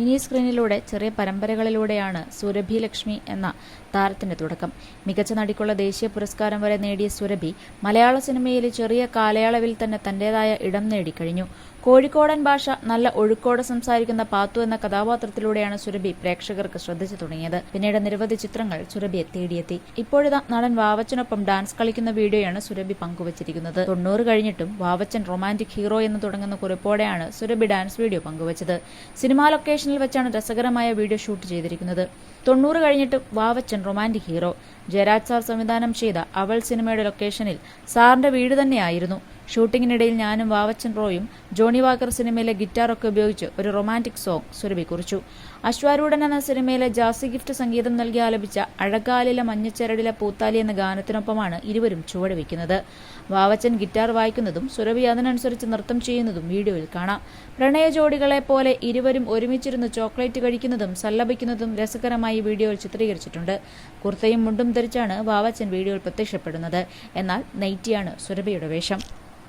Mini സ്ക്രീനിലൂടെ ചെറിയ പരമ്പരകളിലൂടെയാണ് സുരഭി ലക്ഷ്മി എന്ന താരത്തിന്റെ തുടക്കം. മികച്ച നടിക്കുള്ള ദേശീയ പുരസ്കാരം വരെ നേടിയ സുരഭി മലയാള സിനിമയിലെ ചെറിയ കാലയളവിൽ തന്നെ തന്റേതായ ഇടം നേടിക്കഴിഞ്ഞു കോഴിക്കോടൻ ഭാഷ നല്ല ഒഴുക്കോടെ സംസാരിക്കുന്ന പാത്തു എന്ന കഥാപാത്രത്തിലൂടെയാണ് സുരഭി പ്രേക്ഷകർക്ക് ശ്രദ്ധിച്ചു തുടങ്ങിയത്. പിന്നീട് നിരവധി ചിത്രങ്ങൾ സുരഭിയെ തേടിയെത്തി. ഇപ്പോഴിതാ നടൻ വാവച്ചനൊപ്പം ഡാൻസ് കളിക്കുന്ന വീഡിയോയാണ് സുരഭി പങ്കുവച്ചിരിക്കുന്നത്. തൊണ്ണൂറ് കഴിഞ്ഞിട്ടും വാവച്ചൻ റൊമാന്റിക് ഹീറോ എന്ന് തുടങ്ങുന്ന കുറിപ്പോടെയാണ് സുരഭി ഡാൻസ് വീഡിയോ പങ്കുവച്ചത്. സിനിമാ ലൊക്കേഷനിൽ വെച്ചാണ് രസകരമായ വീഡിയോ ഷൂട്ട് ചെയ്തിരിക്കുന്നത്. തൊണ്ണൂറ് കഴിഞ്ഞിട്ട് Vavachan romantic hero. Jayaraj sir സംവിധാനം ചെയ്ത അവൾ സിനിമയുടെ ലൊക്കേഷനിൽ സാറിന്റെ വീട് തന്നെയായിരുന്നു. ഷൂട്ടിങ്ങിനിടയിൽ ഞാനും വാവച്ചൻ റോയും ജോണി വാക്കർ സിനിമയിലെ ഗിറ്റാറൊക്കെ ഉപയോഗിച്ച് ഒരു റൊമാന്റിക് സോങ് സുരഭി കുറിച്ചു. അശ്വാരൂഢൻ എന്ന സിനിമയിലെ ജാസി ഗിഫ്റ്റ് സംഗീതം നൽകി ആലപിച്ച അഴകാലിലെ മഞ്ഞച്ചരടിലെ പൂത്താലി എന്ന ഗാനത്തിനൊപ്പമാണ് ഇരുവരും ചുവടുവെക്കുന്നത്. വാവച്ചൻ ഗിറ്റാർ വായിക്കുന്നതും സുരഭി അതിനനുസരിച്ച് നൃത്തം ചെയ്യുന്നതും വീഡിയോയിൽ കാണാം. പ്രണയ ജോഡികളെ പോലെ ഇരുവരും ഒരുമിച്ചിരുന്ന് ചോക്ലേറ്റ് കഴിക്കുന്നതും സല്ലപിക്കുന്നതും രസകരമായി വീഡിയോയിൽ ചിത്രീകരിച്ചിട്ടുണ്ട്. കുർത്തയും മുണ്ടും ധരിച്ചാണ് വാവച്ചൻ വീഡിയോയിൽ പ്രത്യക്ഷപ്പെടുന്നത്. എന്നാൽ നൈറ്റിയാണ് സുരഭിയുടെ വേഷം.